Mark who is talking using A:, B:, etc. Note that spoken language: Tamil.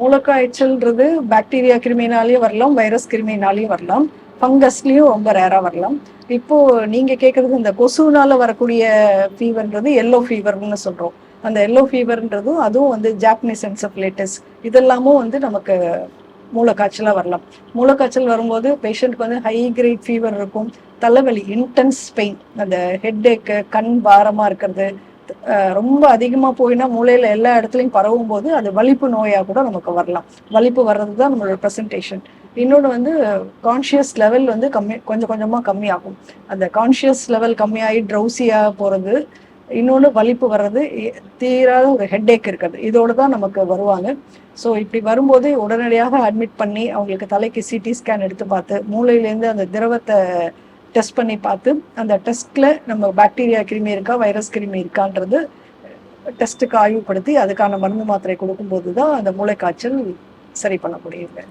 A: மூலக்காய்ச்சல்ன்றது பாக்டீரியா கிருமினாலேயும் வரலாம் வைரஸ் கிருமினாலேயும் வரலாம். ஃபங்கஸ்லேயும் ரொம்ப ரேராக வரலாம். இப்போ நீங்க கேட்கறது இந்த கொசுனால வரக்கூடிய ஃபீவர்ன்றது எல்லோ ஃபீவர்னு சொல்றோம். அந்த எல்லோ ஃபீவர்ன்றதும் அதுவும் வந்து ஜாப்பனீஸ் என்செஃபலைட்டிஸ் இதெல்லாமும் வந்து நமக்கு மூளைக்காய்ச்சலாக வரலாம். மூளைக்காய்ச்சல் வரும்போது பேஷண்ட்க்கு வந்து ஹை கிரேட் ஃபீவர் இருக்கும். தலைவலி இன்டென்ஸ் பெயின் அந்த ஹெட் ஏக்கு கண் பாரமாக இருக்கிறது ரொம்ப அதிகமாக போயினா மூளையில் எல்லா இடத்துலையும் பரவும் போது அது வலிப்பு நோயாக கூட நமக்கு வரலாம். வலிப்பு வர்றது தான் நம்மளோட ப்ரெசன்டேஷன் இன்னொன்று வந்து கான்ஷியஸ் லெவல் வந்து கம்மி கொஞ்சம் கொஞ்சமாக கம்மியாகும். அந்த கான்ஷியஸ் லெவல் கம்மியாகி ட்ரௌசியாக போகிறது இன்னொன்று வலிப்பு வர்றது தீராத ஒரு ஹெட்டேக் இருக்குது. இதோடு தான் நமக்கு வருவாங்க. ஸோ இப்படி வரும்போது உடனடியாக அட்மிட் பண்ணி அவங்களுக்கு தலைக்கு சிடி ஸ்கேன் எடுத்து பார்த்து மூளையிலேருந்து அந்த திரவத்தை டெஸ்ட் பண்ணி பார்த்து அந்த டெஸ்ட்ல நம்ம பாக்டீரியா கிருமி இருக்கா வைரஸ் கிருமி இருக்கான்றது டெஸ்ட்டுக்கு ஆய்வுப்படுத்தி அதுக்கான மருந்து மாத்திரை கொடுக்கும்போது தான் அந்த மூளைக்காய்ச்சல் சரி பண்ண முடியுது